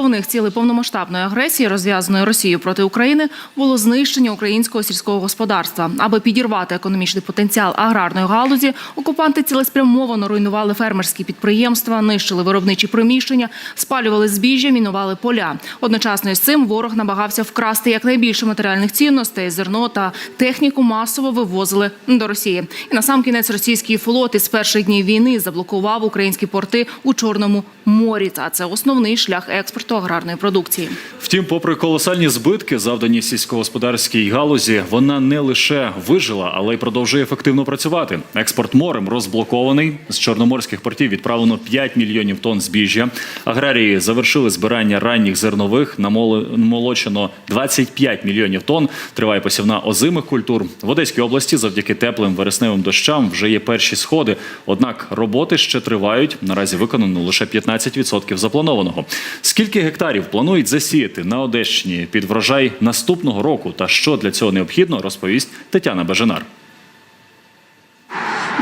Головних цілей повномасштабної агресії, розв'язаної Росією проти України, було знищення українського сільського господарства. Аби підірвати економічний потенціал аграрної галузі, окупанти цілеспрямовано руйнували фермерські підприємства, нищили виробничі приміщення, спалювали збіжжя, мінували поля. Одночасно із цим ворог намагався вкрасти якнайбільше матеріальних цінностей, зерно та техніку масово вивозили до Росії. І на сам кінець російський флот із перших днів війни заблокував українські порти у Чорному морі. Та це основний шлях експорту аграрної продукції. Втім, попри колосальні збитки, завдані сільськогосподарській галузі, вона не лише вижила, але й продовжує ефективно працювати. Експорт морем розблокований. З чорноморських портів відправлено 5 мільйонів тонн збіжжя. Аграрії завершили збирання ранніх зернових. Намолочено 25 мільйонів тонн. Триває посівна озимих культур. В Одеській області завдяки теплим вересневим дощам вже є перші сходи. Однак роботи ще тривають. Наразі виконано лише 15% запланованого. Скільки гектарів планують засіяти на Одещині під врожай наступного року та що для цього необхідно, розповість Тетяна Бажанар.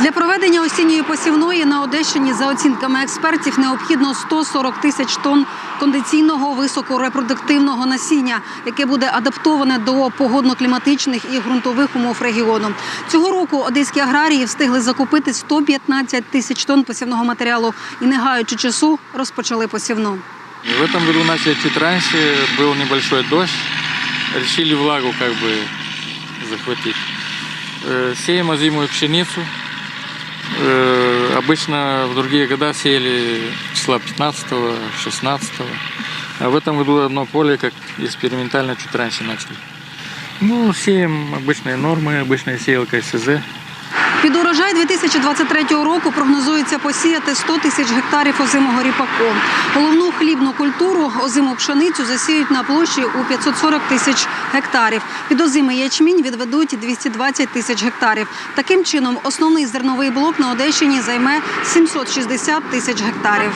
Для проведення осінньої посівної на Одещині, за оцінками експертів, необхідно 140 тисяч тонн кондиційного високорепродуктивного насіння, яке буде адаптоване до погодно-кліматичних і ґрунтових умов регіону. Цього року одеські аграрії встигли закупити 115 тисяч тонн посівного матеріалу і, не гаючи часу, розпочали посівну. В этом году начали чуть раньше, был небольшой дождь, решили влагу как бы захватить. Э, Сеем озимую пшеницу. Э, Обычно в другие года сеяли числа 15-16. А в этом году одно поле как экспериментально чуть раньше начали. Ну, сеем обычные нормы, обычная сеялка СЗ. Під урожай 2023 року прогнозується посіяти 100 тисяч гектарів озимого ріпаку. Головну хлібну культуру озиму пшеницю засіють на площі у 540 тисяч гектарів. Під озимий ячмінь відведуть 220 тисяч гектарів. Таким чином, основний зерновий блок на Одещині займе 760 тисяч гектарів.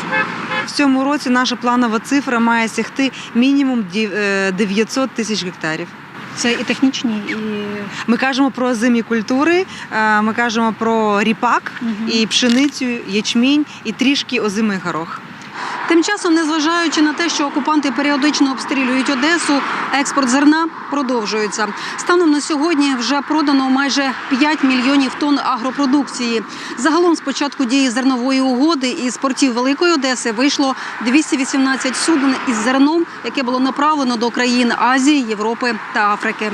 В цьому році наша планова цифра має сягти мінімум дів- е, 900 тисяч гектарів. Це і технічні, і Ми кажемо про озимі культури, е, ми кажемо про ріпак, і пшеницю, ячмінь, і трішки озимий горох. Тим часом, незважаючи на те, що окупанти періодично обстрілюють Одесу, експорт зерна продовжується. Станом на сьогодні вже продано майже 5 мільйонів тонн агропродукції. Загалом з початку дії зернової угоди із портів Великої Одеси вийшло 218 суден із зерном, яке було направлено до країн Азії, Європи та Африки.